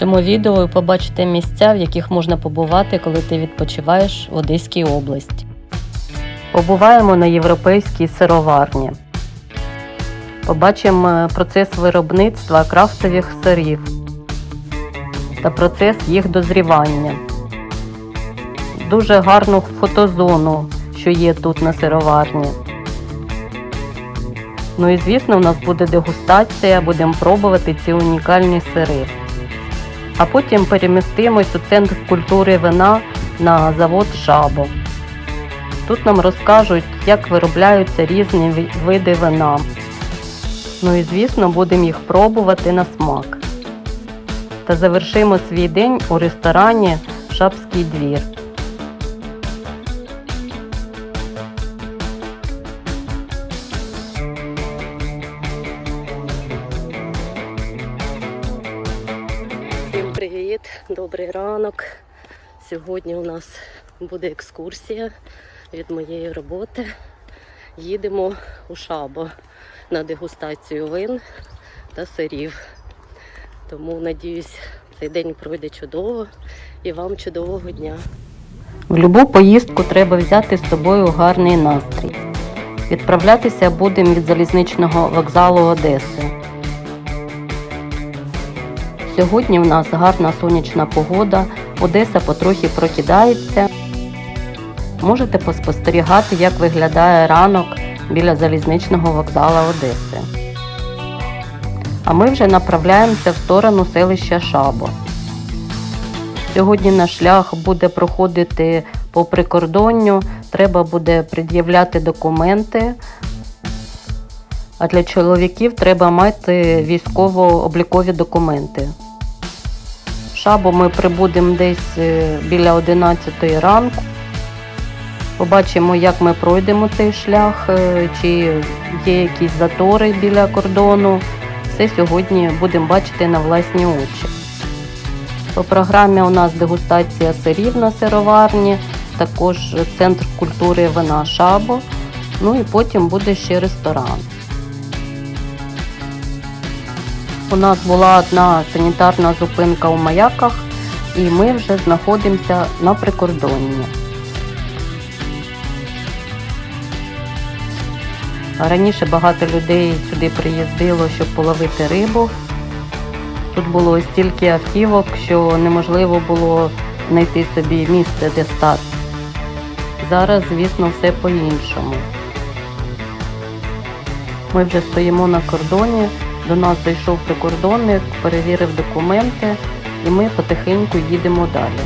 цьому відео ви побачите місця, в яких можна побувати, коли ти відпочиваєш в Одеській області. Побуваємо на європейській сироварні. Побачимо процес виробництва крафтових сирів та процес їх дозрівання. Дуже гарну фотозону, що є тут на сироварні. Ну і звісно, у нас буде дегустація, будемо пробувати ці унікальні сири. А потім перемістимось у центр культури вина на завод Шабо. Тут нам розкажуть, як виробляються різні види вина. Ну і звісно, будемо їх пробувати на смак. Та завершимо свій день у ресторані Шапський двір. Сьогодні у нас буде екскурсія від моєї роботи. Їдемо у Шабо на дегустацію вин та сирів. Тому надіюсь, цей день пройде чудово і вам чудового дня. В будь-яку поїздку треба взяти з собою гарний настрій. Відправлятися будемо від залізничного вокзалу Одеси. Сьогодні в нас гарна сонячна погода, Одеса потрохи прокидається. Можете поспостерігати, як виглядає ранок біля залізничного вокзала Одеси. А ми вже направляємося в сторону селища Шабо. Сьогодні наш шлях буде проходити по прикордонню, треба буде пред'являти документи. А для чоловіків треба мати військово-облікові документи. Шабо ми прибудемо десь е, біля 11 ранку. Побачимо, як ми пройдемо цей шлях, е, чи є якісь затори біля кордону. Все сьогодні будемо бачити на власні очі. По програмі у нас дегустація сирів на сироварні, також центр культури вина Шабо. Ну і потім буде ще ресторан. У нас була одна санітарна зупинка у маяках, і ми вже знаходимося на прикордонні. Раніше багато людей сюди приїздило, щоб половити рибу. Тут було стільки автівок, що неможливо було знайти собі місце, де стати. Зараз, звісно, все по-іншому. Ми вже стоїмо на кордоні, до нас дійшов прикордонник, перевірив документи, і ми потихеньку їдемо далі.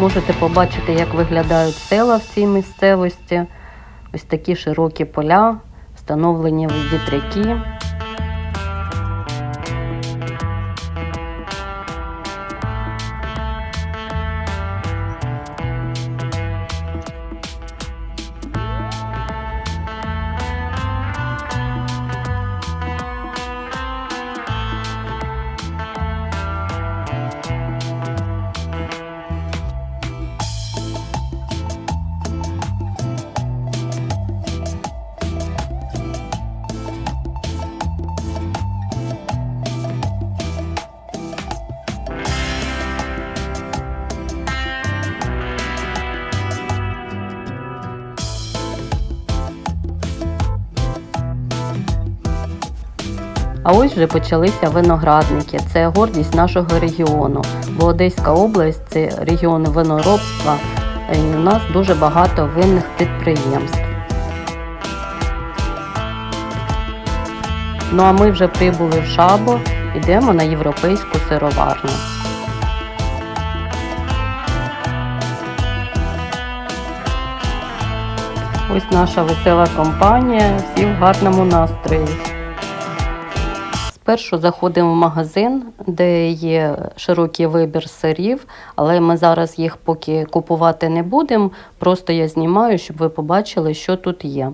Можете побачити, як виглядають села в цій місцевості. Ось такі широкі поля, встановлені вітряки. А ось вже почалися виноградники. Це гордість нашого регіону. Бо Одеська область це регіон виноробства. І у нас дуже багато винних підприємств. Ну а ми вже прибули в Шабо, йдемо на європейську сироварню. Ось наша весела компанія, всі в гарному настрої. Спершу заходимо в магазин, де є широкий вибір сирів, але ми зараз їх поки купувати не будемо. Просто я знімаю, щоб ви побачили, що тут є.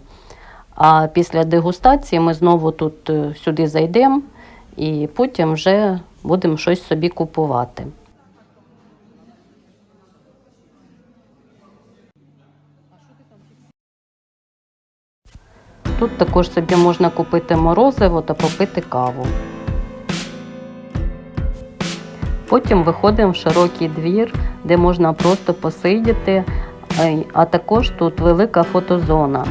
А після дегустації ми знову тут е, сюди зайдемо і потім вже будемо щось собі купувати. Тут також собі можна купити морозиво та попити каву. Потім виходимо в широкий двір, де можна просто посидіти, а також тут велика фотозона.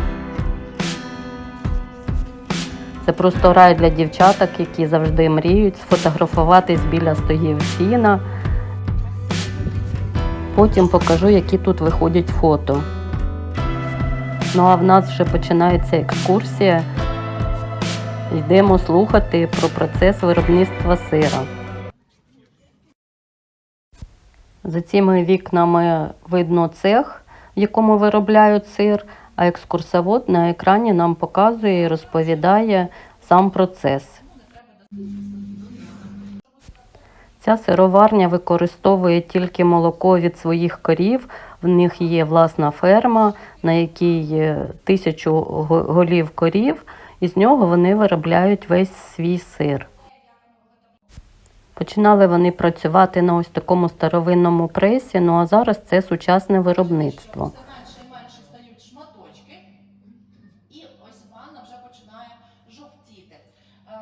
Це просто рай для дівчаток, які завжди мріють сфотографуватись біля стогів сіна. Потім покажу, які тут виходять фото. Ну а в нас вже починається екскурсія. Йдемо слухати про процес виробництва сира. За цими вікнами видно цех, в якому виробляють сир, а екскурсовод на екрані нам показує і розповідає сам процес. Ця сироварня використовує тільки молоко від своїх корів. В них є власна ферма, на якій тисячу голів корів, і з нього вони виробляють весь свій сир. Починали вони працювати на ось такому старовинному пресі, ну а зараз це сучасне виробництво. Все менше і менше стають шматочки, і ось ванна вже починає жовтіти. Е,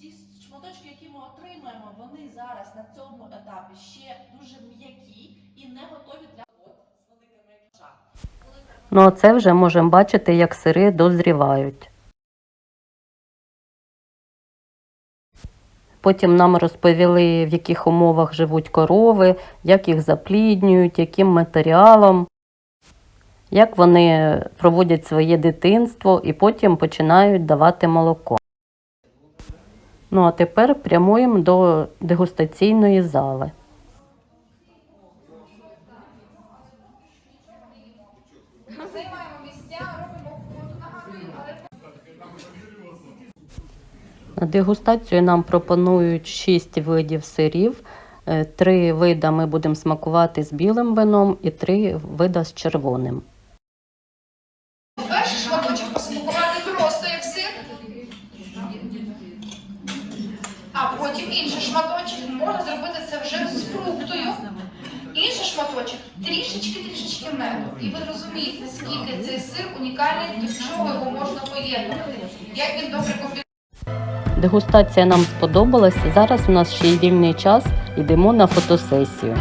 Ті шматочки, які ми отримаємо, вони зараз на цьому етапі ще дуже м'які і не готові для от з великими шарами. Ну а це вже можемо бачити, як сири дозрівають. Потім нам розповіли, в яких умовах живуть корови, як їх запліднюють, яким матеріалом, як вони проводять своє дитинство і потім починають давати молоко. Ну а тепер прямуємо до дегустаційної зали. Займаємо місця, робимо фото, нагадуємо, але На дегустацію нам пропонують 6 видів сирів. Е, Три вида ми будемо смакувати з білим вином і три вида з червоним. перший шматочок посмакувати просто як сир, а потім інший шматочок можна зробити це вже з фруктою. Інший шматочок трішечки-трішечки меду. І ви розумієте, наскільки цей сир унікальний, до чого його можна поєднувати. Як він добре комбінує. Дегустація нам сподобалась. Зараз у нас ще й вільний час. Йдемо на фотосесію.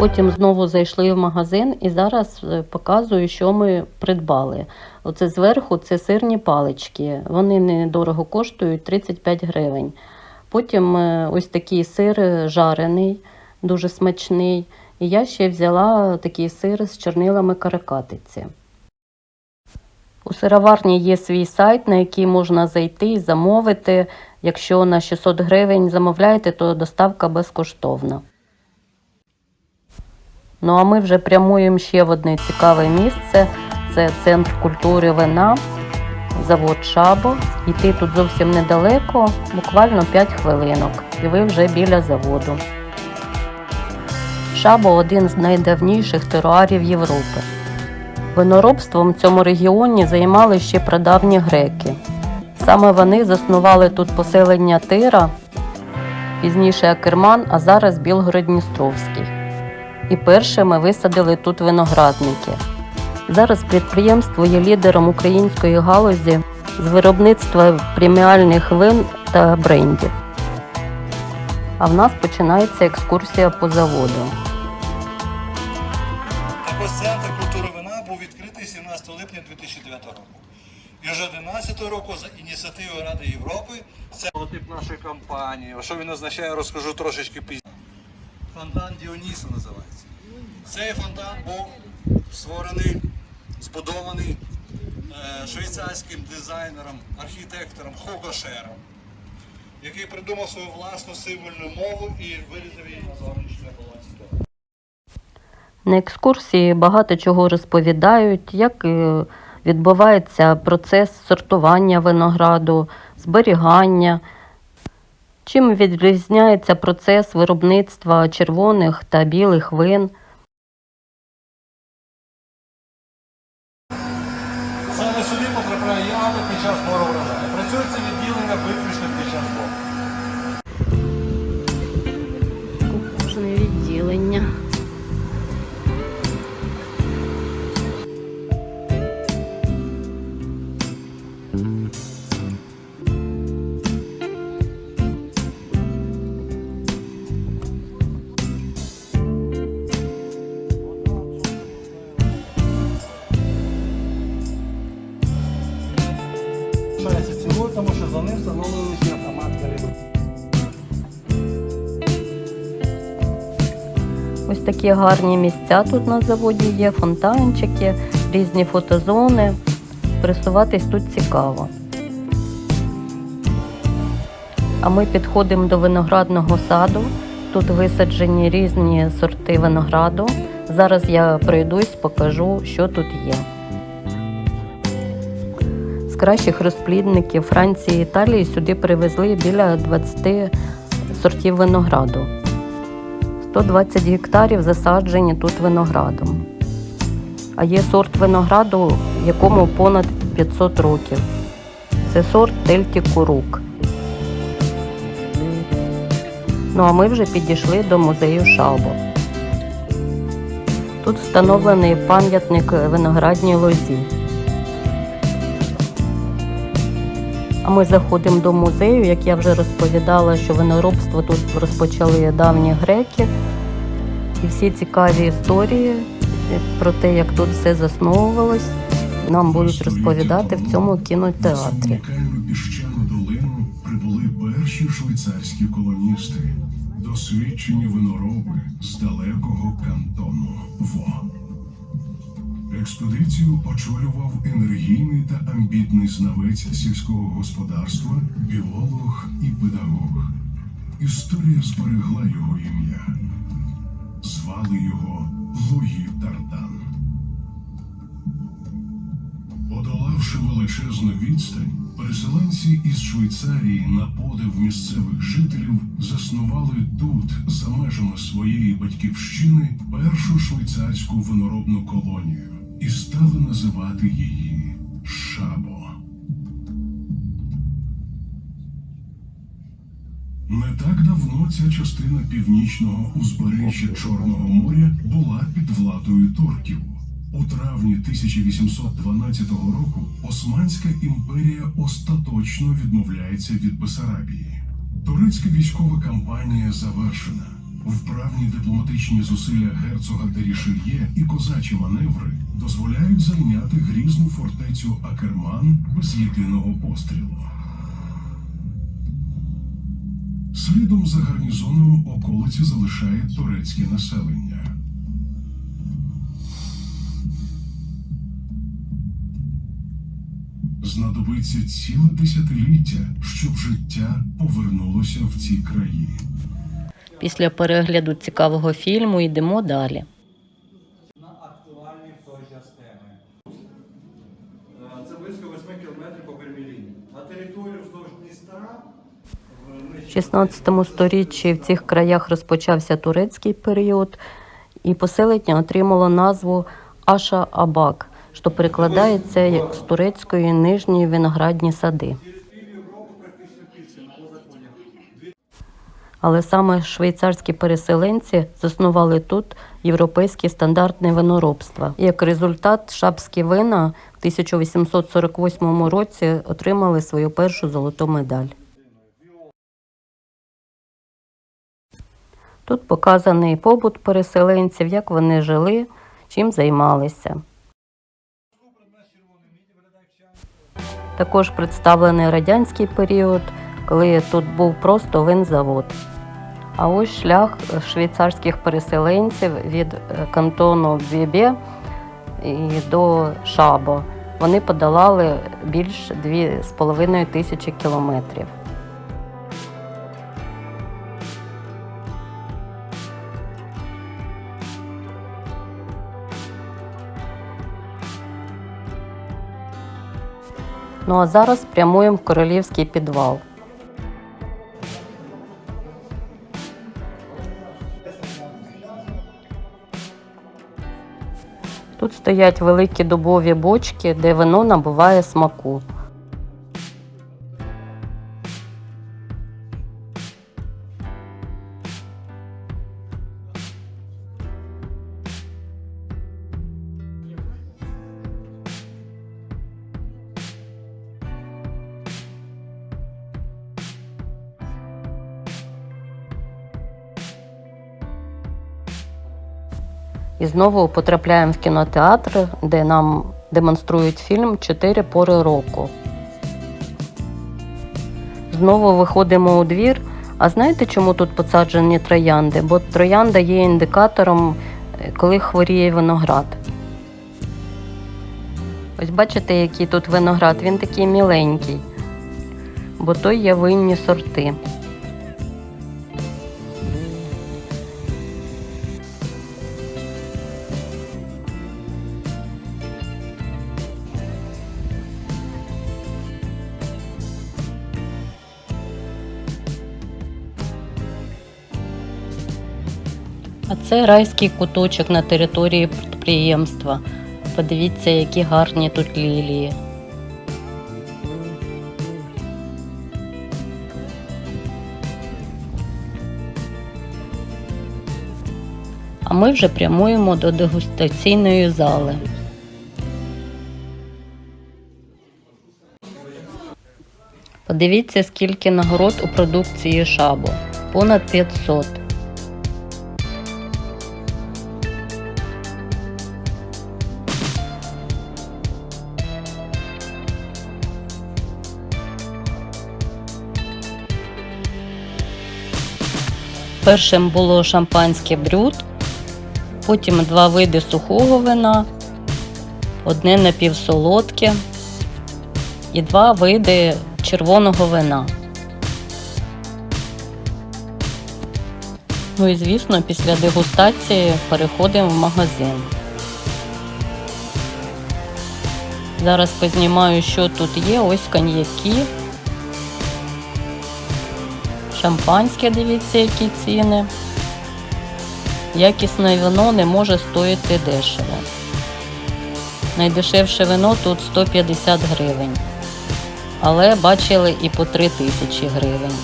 Потім знову зайшли в магазин і зараз е, показую, що ми придбали. Оце зверху це сирні палички. Вони недорого коштують 35 гривень. Потім е, ось такий сир е, жарений, дуже смачний. І я ще взяла такий сир з чорнилами каракатиці. У сироварні є свій сайт, на який можна зайти і замовити. Якщо на 600 гривень замовляєте, то доставка безкоштовна. Ну а ми вже прямуємо ще в одне цікаве місце. Це центр культури вина, завод Шабо. Йти тут зовсім недалеко, буквально 5 хвилинок, і ви вже біля заводу. Шабо один з найдавніших теруарів Європи. Виноробством в цьому регіоні займали ще прадавні греки. Саме вони заснували тут поселення Тира, пізніше Акерман, а зараз Білгород-Дністровський. І першими висадили тут виноградники. Зараз підприємство є лідером української галузі з виробництва преміальних вин та брендів. А в нас починається екскурсія по заводу. Так ось центр культури вина був відкритий 17 липня 2009 року. І вже 11 року за ініціативою Ради Європи це логотип нашої компанії. Що він означає, розкажу трошечки пізніше. Фонтан Діоніса називається. Цей фонтан був створений, збудований е, швейцарським дизайнером, архітектором Хуго Шером, який придумав свою власну символьну мову і вирізав її на зовнішнє балансі. На екскурсії багато чого розповідають, як е, відбувається процес сортування винограду, зберігання, чим відрізняється процес виробництва червоних та білих вин. Такі гарні місця тут на заводі є, фонтанчики, різні фотозони. Пересуватись тут цікаво. А ми підходимо до виноградного саду. Тут висаджені різні сорти винограду. Зараз я пройдусь, покажу, що тут є. З кращих розплідників Франції і Італії сюди привезли біля 20 сортів винограду. 120 гектарів засаджені тут виноградом. А є сорт винограду, якому понад 500 років. Це сорт Тельті Курук. Ну а ми вже підійшли до музею Шабо. Тут встановлений пам'ятник виноградній лозі. А ми заходимо до музею, як я вже розповідала, що виноробство тут розпочали давні греки. І всі цікаві історії про те, як тут все засновувалось, нам будуть розповідати в цьому кінотеатрі. прибули перші швейцарські колоністи, досвідчені винороби з далекого кантону Во. Експедицію очолював енергійний та амбітний знавець сільського господарства, біолог і педагог. Історія зберегла його ім'я. Звали його Луї Тардан. Подолавши величезну відстань, переселенці із Швейцарії на подив місцевих жителів заснували тут, за межами своєї батьківщини, першу швейцарську виноробну колонію і стали називати її Шабо. Не так давно ця частина північного узбережжя Чорного моря була під владою турків. У травні 1812 року Османська імперія остаточно відмовляється від Бесарабії. Турецька військова кампанія завершена. Вправні дипломатичні зусилля герцога Дерішельє і козачі маневри дозволяють зайняти грізну фортецю Акерман без єдиного пострілу. Слідом за гарнізоном околиці залишає турецьке населення. Знадобиться ціле десятиліття, щоб життя повернулося в ці краї. Після перегляду цікавого фільму йдемо далі. на актуальні в той час теми. Е, Це близько 8 кілометрів по прямій лінії. На територію вздовж Дністра в В 16 сторіччі в цих краях розпочався турецький період, і поселення отримало назву Аша Абак, що перекладається як з турецької нижні виноградні сади. Але саме швейцарські переселенці заснували тут європейське стандартне виноробство. Як результат, шапські вина в 1848 році отримали свою першу золоту медаль. Тут показаний побут переселенців, як вони жили, чим займалися. Також представлений радянський період, коли тут був просто винзавод. А ось шлях швейцарських переселенців від е, кантону Бєбе до Шабо. Вони подолали більш 2,5 тисячі кілометрів. Ну а зараз прямуємо в королівський підвал. Стоять великі дубові бочки, де вино набуває смаку. Знову потрапляємо в кінотеатр, де нам демонструють фільм Чотири пори року. Знову виходимо у двір. А знаєте, чому тут посаджені троянди? Бо троянда є індикатором, коли хворіє виноград. Ось бачите, який тут виноград, він такий міленький, бо то є винні сорти. А це райський куточок на території підприємства. Подивіться, які гарні тут лілії. А ми вже прямуємо до дегустаційної зали. Подивіться, скільки нагород у продукції шабу. Понад 500. Першим було шампанське брют, потім два види сухого вина, одне напівсолодке і два види червоного вина. Ну і звісно, після дегустації переходимо в магазин. Зараз познімаю, що тут є. Ось коньяки. Шампанське, дивіться, які ціни. Якісне вино не може стоїти дешево. Найдешевше вино тут 150 гривень. Але бачили і по 3 тисячі гривень.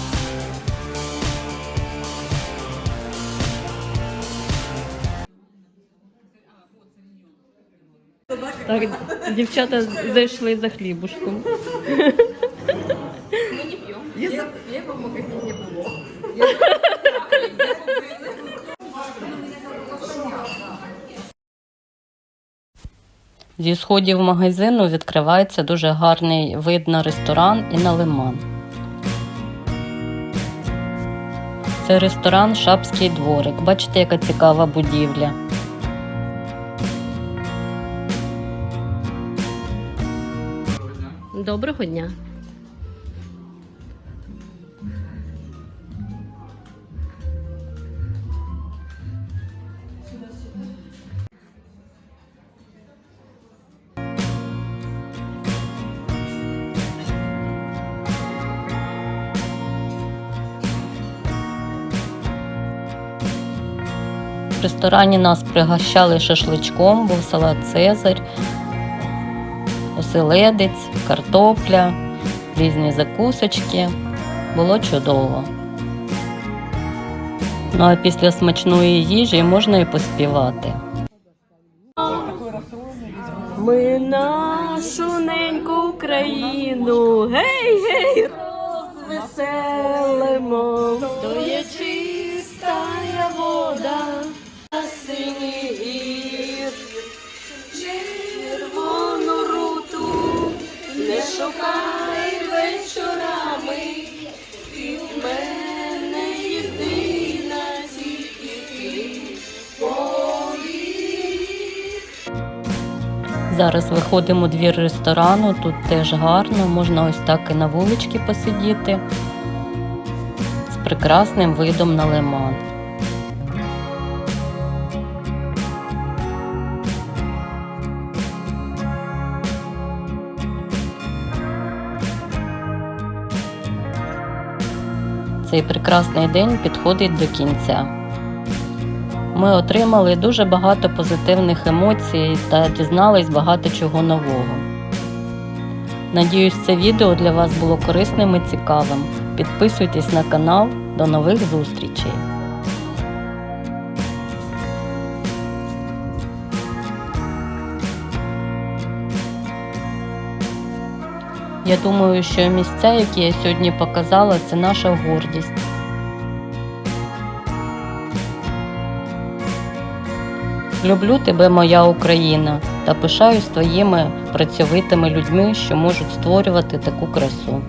Так, дівчата зайшли за хлібушком. Зі сходів магазину відкривається дуже гарний вид на ресторан і на лиман. Це ресторан Шапський дворик. Бачите, яка цікава будівля. Доброго дня. Ресторані нас пригощали шашличком, був салат Цезарь, оселедець, картопля, різні закусочки. Було чудово. Ну а після смачної їжі можна і поспівати. Ми нашу неньку Україну, гей, гей, розвеселимо. То є чистая вода, гір, червону руту, не шукай вечорами, ти в мене єдина тільки ти. Зараз виходимо у двір ресторану, тут теж гарно, можна ось так і на вуличці посидіти з прекрасним видом на лиман. Цей прекрасний день підходить до кінця. Ми отримали дуже багато позитивних емоцій та дізнались багато чого нового. Надіюсь, це відео для вас було корисним і цікавим. Підписуйтесь на канал. До нових зустрічей! Я думаю, що місця, які я сьогодні показала, це наша гордість. Люблю тебе, моя Україна, та пишаюсь твоїми працьовитими людьми, що можуть створювати таку красу.